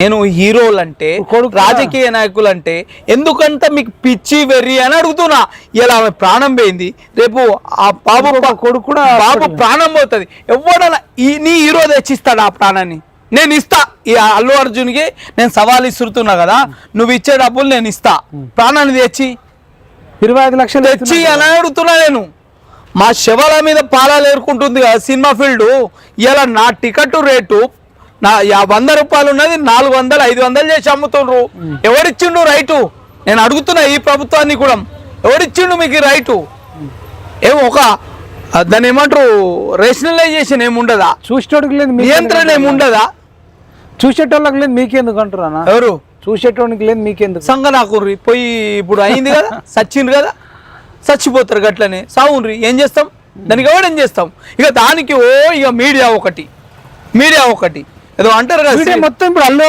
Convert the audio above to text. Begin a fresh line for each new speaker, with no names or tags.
నేను హీరోలు అంటే రాజకీయ నాయకులు అంటే ఎందుకంత మీకు పిచ్చి వెర్రి అని అడుగుతున్నా? ఇలా ఆమె ప్రాణం పోయింది. రేపు ఆ బాబు
కొడుకు కూడా
బాబు. ప్రాణం పోతుంది. ఎవడన్నా ఈ నీ హీరో తెచ్చిస్తాడు ఆ ప్రాణాన్ని? నేను ఇస్తా. ఈ అల్లు అర్జున్కి నేను సవాల్ ఇస్తున్నా కదా నువ్వు ఇచ్చే డబ్బులు నేను ఇస్తా. ప్రాణాన్ని తెచ్చి.
ఇరవై ఐదు లక్షలు
తెచ్చి. అని అడుగుతున్నా నేను. మా శవాల మీద పాలాలు ఏరుకుంటుంది కదా సినిమా ఫీల్డ్. ఇలా నా టికెట్ రేటు నా యా వంద రూపాయలు ఉన్నది నాలుగు వందలు ఐదు వందలు చేసి అమ్ముతుండ్రు. ఎవరిచ్చిండు రైటు? నేను అడుగుతున్నా ఈ ప్రభుత్వాన్ని కూడా. ఎవరిచ్చిండు మీకు రైటు? ఏమో ఒక దాన్ని ఏమంటారు రేషనలైజేషన్ ఏముండదా
చూసేటోడికి లేదు
నియంత్రణ ఏముండదా
చూసేటోళ్ళకి లేదు మీకెందుకు అంటారా
ఎవరు?
చూసేటోనికి లేదు మీకెందుకు?
సంగనాకుర్రి పోయి ఇప్పుడు అయింది కదా సచ్చిండ్రు కదా? చచ్చిపోతారు గట్లనే. సావుండ్రి ఏం చేస్తాం? దానికి ఎవడేం చేస్తాం? ఇక దానికి ఓ ఇక మీడియా ఒకటి. మీడియా ఒకటి. ఏదో అంటారు కదా
మొత్తం ఇప్పుడు అల్లు